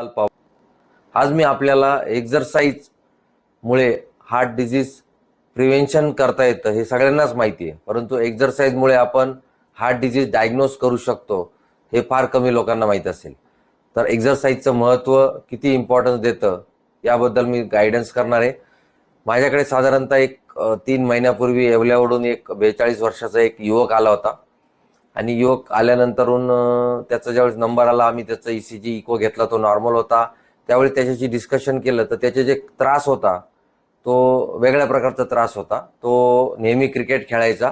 आज मी आपल्याला एक्झरसाइज मुळे हार्ट डिझीज प्रिव्हेन्शन करता येतं हे सगळ्यांनाच माहिती आहे. परंतु एक्झरसाइजमुळे आपण हार्ट डिझीज डायग्नोज करू शकतो हे फार कमी लोकांना माहीत असेल. तर एक्झरसाइजचं महत्त्व किती इम्पॉर्टन्स देतं याबद्दल मी गायडन्स करणार आहे. माझ्याकडे साधारणतः एक तीन महिन्यापूर्वी येवल्यावरून एक बेचाळीस वर्षाचा एक युवक आला होता. आणि युवक आल्यानंतरून त्याचा ज्यावेळेस नंबर आला आम्ही त्याचा ई सी जी इको घेतला तो नॉर्मल होता. त्यावेळी त्याच्याशी डिस्कशन केलं तर त्याचे जे त्रास होता तो वेगळ्या प्रकारचा त्रास होता. तो नेहमी क्रिकेट खेळायचा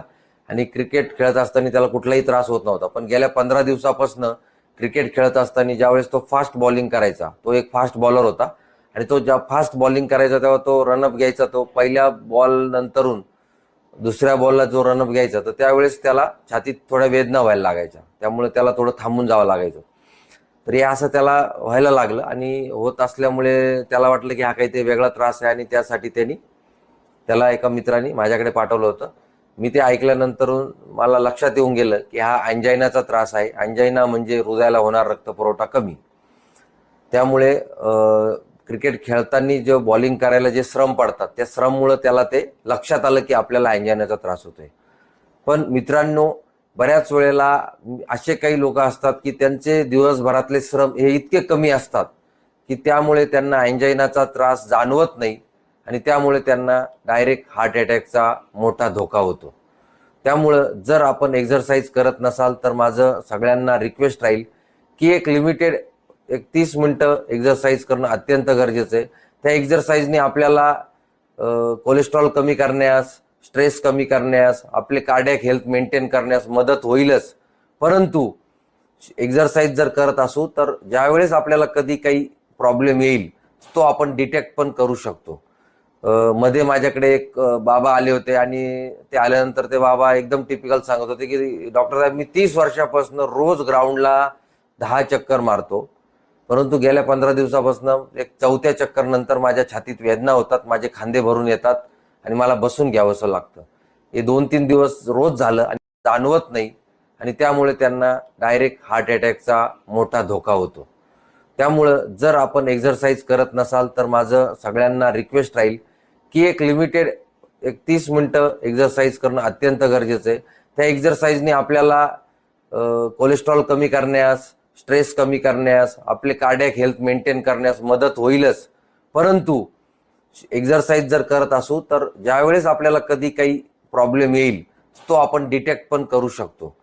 आणि क्रिकेट खेळत असताना त्याला कुठलाही त्रास होत नव्हता. पण गेल्या पंधरा दिवसापासून क्रिकेट खेळत असताना ज्यावेळेस तो फास्ट बॉलिंग करायचा तो एक फास्ट बॉलर होता. आणि तो ज्या फास्ट बॉलिंग करायचा तेव्हा तो रनअप घ्यायचा. तो पहिल्या बॉल नंतरून दुसऱ्या बॉलला जो रनअप घ्यायचा तर त्यावेळेस त्याला छातीत थोड्या वेदना व्हायला लागायच्या. त्यामुळे त्याला थोडं थांबून जावं लागायचं. तर हे असं त्याला व्हायला लागलं आणि होत असल्यामुळे त्याला वाटलं की हा काहीतरी वेगळा त्रास आहे आणि त्यासाठी त्यांनी त्याला एका मित्राने माझ्याकडे पाठवलं होतं. मी ते ऐकल्यानंतर मला लक्षात येऊन गेलं की हा अँजायनाचा त्रास आहे. अँजायना म्हणजे हृदयाला होणार रक्तपुरवठा कमी. त्यामुळे क्रिकेट खेळताना जे बॉलिंग करायला जे श्रम पडतात त्या श्रममुळे त्याला ते लक्षात आलं की आपल्याला अँजायनाचा त्रास होतोय. पण मित्रांनो बऱ्याच वेळेला असे काही लोक असतात की त्यांचे दिवसभरातले श्रम हे इतके कमी असतात की त्यामुळे त्यांना अँजायनाचा त्रास जाणवत नाही आणि त्यामुळे त्यांना डायरेक्ट हार्ट अटॅकचा मोठा धोका होतो. त्यामुळं जर आपण एक्झरसाईज करत नसाल तर माझं सगळ्यांना रिक्वेस्ट राहील की एक लिमिटेड एक तीस मिनटं एक्झरसाईज करणं अत्यंत गरजेचं आहे. त्या एक्झरसाईजने आपल्याला कोलेस्ट्रॉल कमी करण्यास स्ट्रेस कमी करण्यास आपले कार्डियक हेल्थ मेंटेन करण्यास मदत होईलच. परंतु एक्झरसाईज जर करत असू तर ज्यावेळेस आपल्याला कधी काही प्रॉब्लेम येईल तो आपण डिटेक्ट पण करू शकतो. मध्ये माझ्याकडे एक बाबा आले होते आणि ते आल्यानंतर ते बाबा एकदम टिपिकल सांगत होते की डॉक्टर साहेब मी तीस वर्षापासून रोज ग्राउंडला दहा चक्कर मारतो. परंतु गेल्या पंधरा दिवसापासून एक चौथ्या चक्कर नंतर माझ्या छातीत वेदना होतात माझे खांदे भरून येतात आणि मला बसून घ्यावंसं लागतं. हे दोन तीन दिवस रोज झालं आणि जाणवत नाही आणि त्यामुळे त्यांना डायरेक्ट हार्ट अटॅकचा मोठा धोका होतो. त्यामुळं जर आपण एक्झरसाईज करत नसाल तर माझं सगळ्यांना रिक्वेस्ट राहील की एक लिमिटेड एक तीस मिनटं एक्झरसाईज करणं अत्यंत गरजेचं आहे. त्या एक्झरसाईजने आपल्याला कोलेस्ट्रॉल कमी करण्यास स्ट्रेस कमी करण्यास आपले कार्डियक हेल्थ मेंटेन करण्यास मदत होईलच. परंतु एक्झरसाईज जर करत असू तर ज्यावेळेस आपल्याला कधी काही प्रॉब्लेम येईल तो आपण डिटेक्ट पण करू शकतो.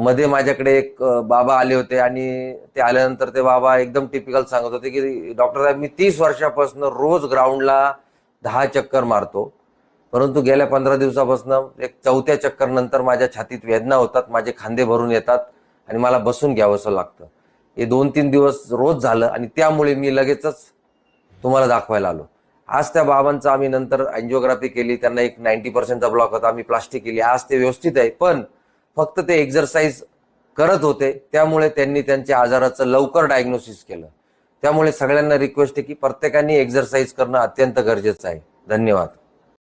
मध्ये माझ्याकडे एक बाबा आले होते आणि ते आल्यानंतर ते बाबा एकदम टिपिकल सांगत होते की डॉक्टर साहेब मी तीस वर्षापासून रोज ग्राउंडला दहा चक्कर मारतो. परंतु गेल्या पंधरा दिवसापासून एक चौथ्या चक्कर नंतर माझ्या छातीत वेदना होतात माझे खांदे भरून येतात. आणि मला बसून घ्यावंसं लागतं. हे दोन तीन दिवस रोज झालं आणि त्यामुळे मी लगेचच तुम्हाला दाखवायला आलो. आज त्या बाबांचा आम्ही नंतर अँजिओग्राफी केली त्यांना एक नाईन्टी पर्सेंटचा ब्लॉक होता आम्ही प्लास्टिक केली. आज ते व्यवस्थित आहे पण फक्त ते एक्झरसाईज करत होते त्यामुळे त्यांनी त्यांच्या आजाराचं लवकर डायग्नोसिस केलं. त्यामुळे सगळ्यांना रिक्वेस्ट आहे की प्रत्येकाने एक्झरसाईज करणं अत्यंत गरजेचं आहे. धन्यवाद.